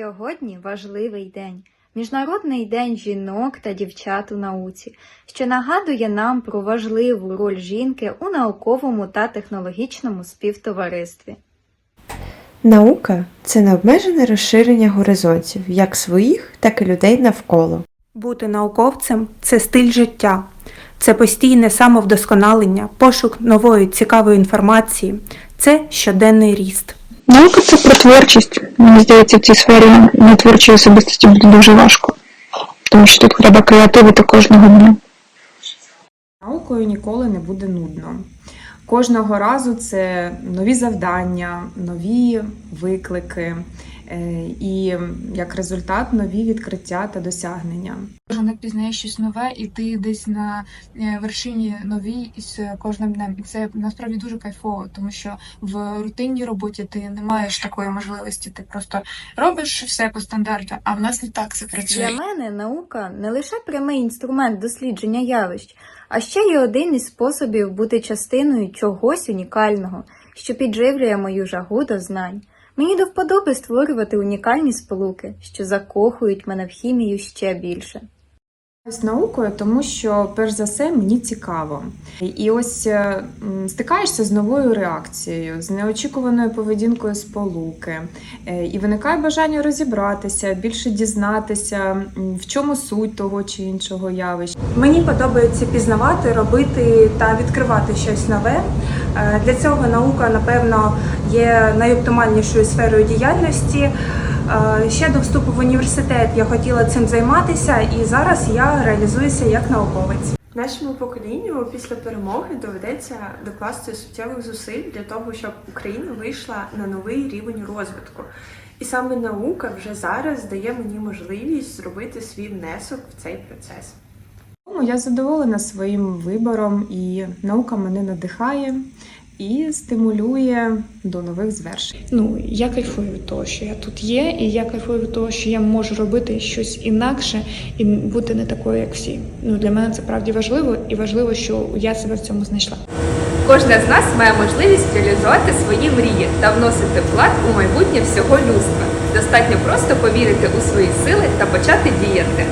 Сьогодні важливий день Міжнародний день жінок та дівчат у науці, що нагадує нам про важливу роль жінки у науковому та технологічному співтоваристві. Наука це необмежене розширення горизонтів як своїх, так і людей навколо. Бути науковцем це стиль життя, це постійне самовдосконалення, пошук нової цікавої інформації, це щоденний ріст. Наука це про творчість. Мені здається, в цій сфері на творчій особистості буде дуже важко. Тому що тут треба креативити кожного дня. Наукою ніколи не буде нудно. Кожного разу це нові завдання, нові виклики і як результат нові відкриття та досягнення. Кожен день пізнаєш щось нове, і ти десь на е, вершині новій із кожним днем. І це насправді дуже кайфово, тому що в рутинній роботі ти не маєш такої можливості. Ти просто робиш все по стандарту, а в нас не так це працює. Для мене наука не лише прямий інструмент дослідження явищ, а ще й один із способів бути частиною чогось унікального, що підживлює мою жагу до знань. Мені до вподоби створювати унікальні сполуки, що закохують мене в хімію ще більше. З наукою, тому що перш за все мені цікаво. І ось е, стикаєшся з новою реакцією, з неочікуваною поведінкою сполуки, Е, і виникає бажання розібратися, більше дізнатися, в чому суть того чи іншого явища. Мені подобається пізнавати, робити та відкривати щось нове. Е, Для цього наука, напевно, є найоптимальнішою сферою діяльності. Е, Ще до вступу в університет я хотіла цим займатися, і зараз я реалізуюся як науковець. Нашому поколінню після перемоги доведеться докласти суттєвих зусиль для того, щоб Україна вийшла на новий рівень розвитку. І саме наука вже зараз дає мені можливість зробити свій внесок в цей процес. Тому я задоволена своїм вибором, і наука мене надихає і стимулює до нових звершень. Ну, я кайфую від того, що я тут є, і я кайфую від того, що я можу робити щось інакше і бути не такою, як всі. Ну для мене це правді важливо, і важливо, що я себе в цьому знайшла. Кожна з нас має можливість реалізувати свої мрії та вносити вклад у майбутнє всього людства. Достатньо просто повірити у свої сили та почати діяти.